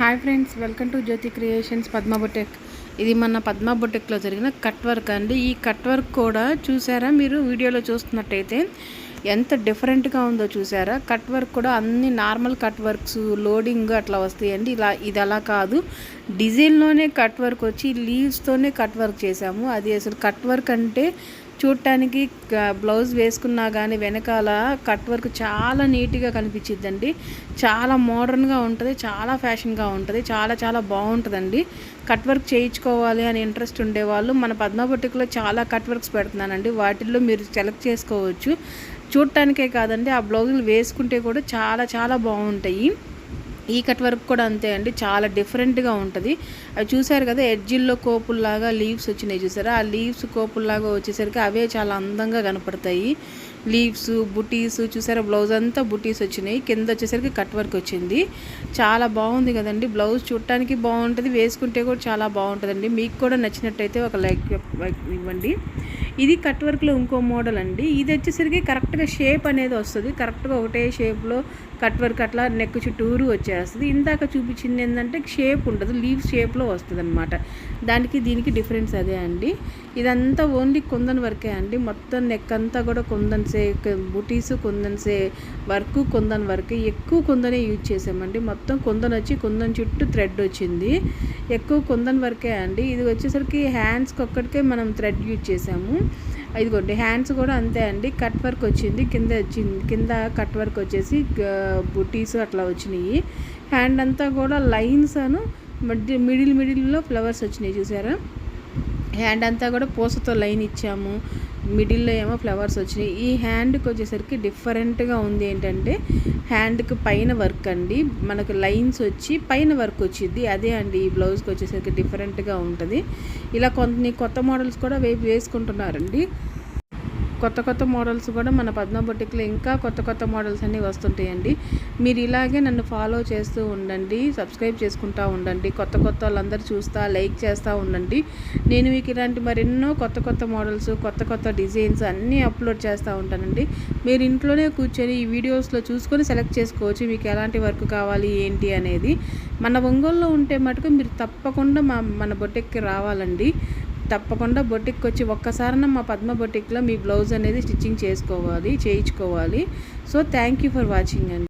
Hi friends welcome to Jyothi creations Padma boutique ఇది మన పద్మ బొటెక్లో జరిగిన కట్ వర్క్ అండి. ఈ కట్ వర్క్ కూడా చూసారా మీరు? వీడియోలో చూస్తున్నట్టయితే ఎంత డిఫరెంట్గా ఉందో చూసారా? కట్ వర్క్ కూడా అన్ని నార్మల్ కట్ వర్క్స్ లోడింగ్ అట్లా వస్తాయండి. ఇలా ఇది అలా కాదు. డిజైన్లోనే కట్ వర్క్ వచ్చి లీవ్స్తోనే కట్ వర్క్ చేసాము అది అసలు కట్ వర్క్ అంటే చూడటానికి బ్లౌజ్ వేసుకున్నా కానీ వెనకాల కట్ వర్క్ చాలా నీట్గా కనిపించిద్దండి. చాలా మోడర్న్గా ఉంటుంది చాలా ఫ్యాషన్గా ఉంటుంది చాలా చాలా బాగుంటుందండి. కట్ వర్క్ చేయించుకోవాలి అని ఇంట్రెస్ట్ ఉండేవాళ్ళు. మన పద్మబొటిక్లో చాలా కట్ వర్క్స్ పెడుతున్నానండి. వాటిల్లో మీరు సెలెక్ట్ చేసుకోవచ్చు. చూడటానికే కాదండి ఆ బ్లౌజులు వేసుకుంటే కూడా చాలా చాలా బాగుంటాయి. ఈ కట్ వర్క్ కూడా అంతే అండి. చాలా డిఫరెంట్గా ఉంటుంది. అవి చూసారు కదా ఎడ్జిల్లో కోపుల్లాగా లీవ్స్ వచ్చినాయి చూసారా? ఆ లీవ్స్ కోపుల్లాగా వచ్చేసరికి అవే చాలా అందంగా కనపడతాయి. లీవ్స్ బుటీస్ చూసారా? బ్లౌజ్ అంతా బుటీస్ వచ్చినాయి. కింద వచ్చేసరికి కట్ వర్క్ వచ్చింది. చాలా బాగుంది కదండి. బ్లౌజ్ చూడటానికి బాగుంటుంది వేసుకుంటే కూడా చాలా బాగుంటుందండి. మీకు కూడా నచ్చినట్టయితే ఒక లైక్ ఇవ్వండి. ఇది కట్ వర్క్లో ఇంకో మోడల్ అండి. ఇది వచ్చేసరికి కరెక్ట్గా షేప్ అనేది వస్తుంది. కరెక్ట్గా ఒకటే షేప్లో కట్ వర్క్ అట్లా నెక్ చుట్టూరు వచ్చేస్తుంది. ఇందాక చూపించింది ఏంటంటే షేప్ ఉండదు లీవ్ షేప్లో వస్తుంది అనమాట దానికి దీనికి డిఫరెన్స్ అదే అండి. ఇదంతా ఓన్లీ కుందన్ వర్కే అండి. మొత్తం నెక్ అంతా కూడా కుందన్సే బుటీస్ కుందన్సే వర్క్ కుందన్ వర్క్. ఎక్కువ కుందనే యూజ్ చేసామండి. మొత్తం కుందన్ వచ్చి కుందన్ చుట్టూ థ్రెడ్ వచ్చింది. ఎక్కువ కుందన్ వర్కే అండి. ఇది వచ్చేసరికి హ్యాండ్స్కి ఒక్కడికే మనం థ్రెడ్ యూజ్ చేసాము. ఇదిగోండి హ్యాండ్స్ కూడా అంతే అండి. కట్ వర్క్ వచ్చింది కింద వచ్చింది కింద కట్ వర్క్ వచ్చేసి బుటీస్ అట్లా వచ్చినాయి. హ్యాండ్ అంతా కూడా లైన్స్ అను మిడిల్ మిడిల్లో ఫ్లవర్స్ వచ్చినాయి చూసారా? హ్యాండ్ అంతా కూడా పూసతో లైన్ ఇచ్చాము. మిడిల్లో ఏమో ఫ్లవర్స్ వచ్చినాయి. ఈ హ్యాండ్కి వచ్చేసరికి డిఫరెంట్గా ఉంది ఏంటంటే హ్యాండ్కి పైన వర్క్ అండి. మనకు లైన్స్ వచ్చి పైన వర్క్ వచ్చింది అదే అండి ఈ బ్లౌజ్కి వచ్చేసరికి డిఫరెంట్గా ఉంటుంది. ఇలా కొంత కొత్త మోడల్స్ కూడా వేసుకుంటున్నారండి. కొత్త కొత్త మోడల్స్ కూడా మన పద్మ బొటిక్లో ఇంకా కొత్త కొత్త మోడల్స్ అన్నీ వస్తుంటాయండి. మీరు ఇలాగే నన్ను ఫాలో చేస్తూ ఉండండి సబ్స్క్రైబ్ చేసుకుంటూ ఉండండి కొత్త కొత్త వాళ్ళందరూ చూస్తా లైక్ చేస్తూ ఉండండి. నేను మీకు ఇలాంటి మరెన్నో కొత్త కొత్త మోడల్స్ కొత్త కొత్త డిజైన్స్ అన్నీ అప్లోడ్ చేస్తూ ఉంటానండి. మీరు ఇంట్లోనే కూర్చొని ఈ వీడియోస్లో చూసుకొని సెలెక్ట్ చేసుకోవచ్చు మీకు ఎలాంటి వర్క్ కావాలి ఏంటి అనేది. మన ఒంగోలులో ఉంటే మటుకు మీరు తప్పకుండా మా మన బొట్టెక్కి రావాలండి. తప్పకుండా బొటిక్ వచ్చి ఒక్కసారన మా పద్మ బొటిక్లో మీ బ్లౌజ్ అనేది స్టిచ్చింగ్ చేసుకోవాలి చేయించుకోవాలి. So thank you for watching అండి.